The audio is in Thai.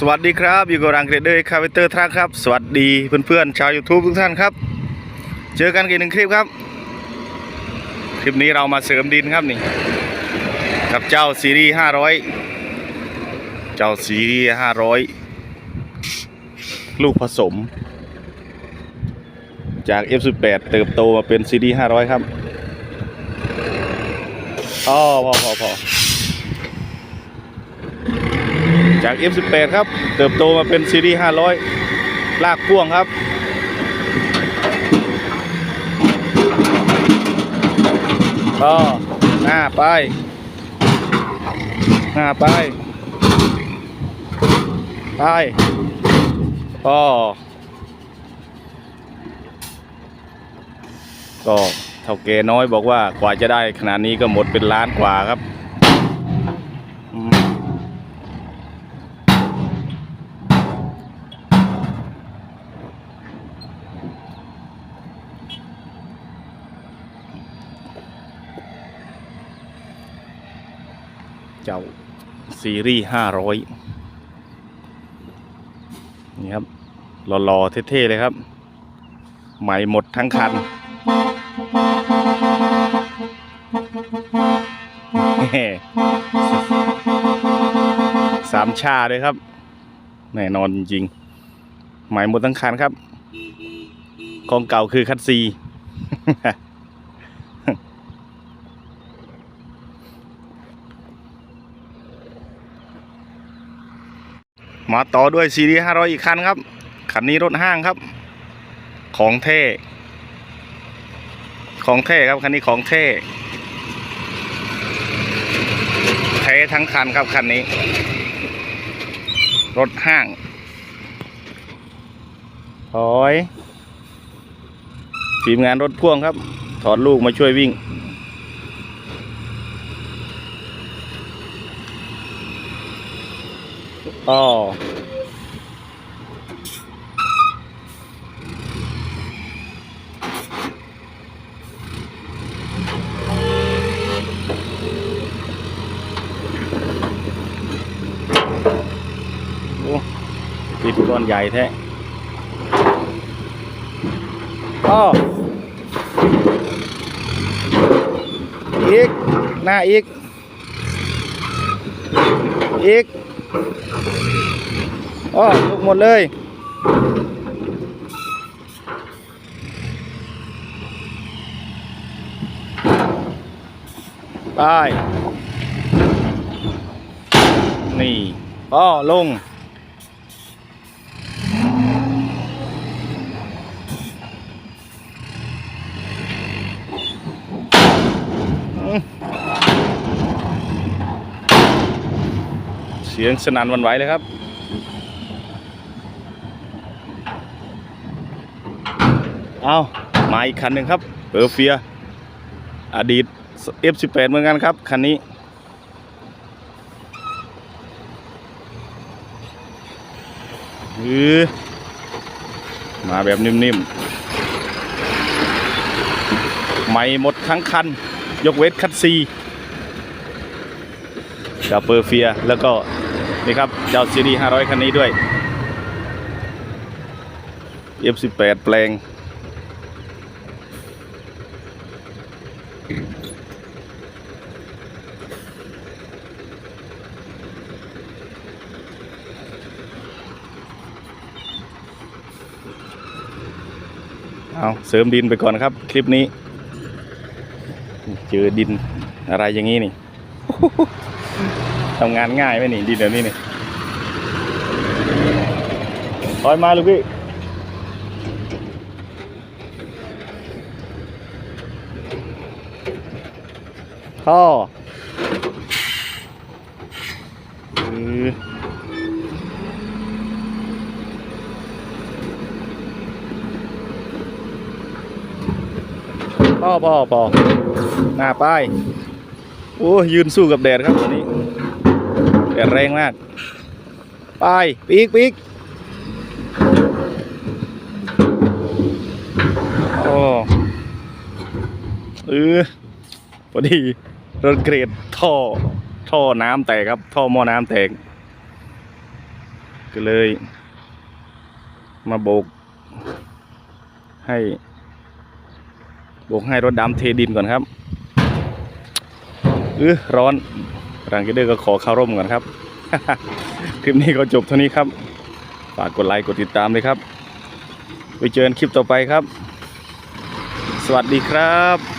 สวัสดีครับ อยู่กับรังเกรดเดอร์คาเวเตอร์ทรัคครับ สวัสดีเพื่อนๆชาว YouTube ทุกท่านครับ เจอกันอีกหนึ่งคลิปครับ คลิปนี้เรามาเสริมดินครับนี่ กับเจ้าซีรีส์500เจ้าซีรีส์500ลูกผสม จาก F18 เติบโตมาเป็นซีรีส์500ครับอ๋อพอพอพอ จาก F18 ครับ เติบโตมาเป็นซีรีส์500 ลากพ่วงครับก็หน้าไป หน้าไป ไปก็ก็เท่าแกน้อยบอกว่ากว่าจะได้ขนาดนี้ก็หมดเป็นล้านกว่าครับ เจ้าซีรีส์ห้าร้อยนี่ครับหล่อๆเท่ๆเลยครับ ใหม่หมดทั้งคัน สามชาเลยครับ แน่นอนจริงใหม่หมดทั้งคันครับของเก่าคือคัตซี มาต่อด้วยซีรีส์500 อีกคันครับ คันนี้รถห้างครับ ของเท่ของเท่ครับคันนี้ของเท่เท่ทั้งคันครับคันนี้ รถห้างถอยทีมงานรถพ่วงครับ ถอดลูกมาช่วยวิ่ง อ๋อโอ้ปิดก้อนใหญ่แท้ อ๋อลุกหมดเลย ไป นี่อ๋อลง สียงสนั่นวันไหวเลยครับ เอามาอีกคันหนึ่งครับเปอร์เฟีย อดีต F18 เหมือนกันครับ คันนี้อือมาแบบนิ่มๆ ไม่หมดทั้งคัน ยกเว้นคัดซีกับเปอร์เฟียแล้วก็ นี่ครับเจ้าซีรีส์500คันนี้ด้วย F18 แปลง เอาเสริมดินไปก่อนครับ คลิปนี้ เจอดินอะไรอย่างนี้นี่ ทำงานง่ายไหมนี่ดินแบบนี้นี่ถอยมาลูกพี่ท่ออือพ่อพ่อพ่อหน้าป้าย โอ้ยยืนสู้กับแดดครับวันนี้ แดดแรงมาก ไปปีกปีกโอ้เออพอดีรถเกรดท่อ ท่อน้ำแตกครับ ท่อหม้อน้ำแตก ก็เลย มาโบก ให้โบกให้รถดำเทดินก่อนครับเออร้อน รังกิเดอร์ก็ขอเข้าร่มก่อนครับ คลิปนี้ก็จบเท่านี้ครับ ฝากกดไลค์กดติดตามเลยครับ ไปเจอกันคลิปต่อไปครับ สวัสดีครับ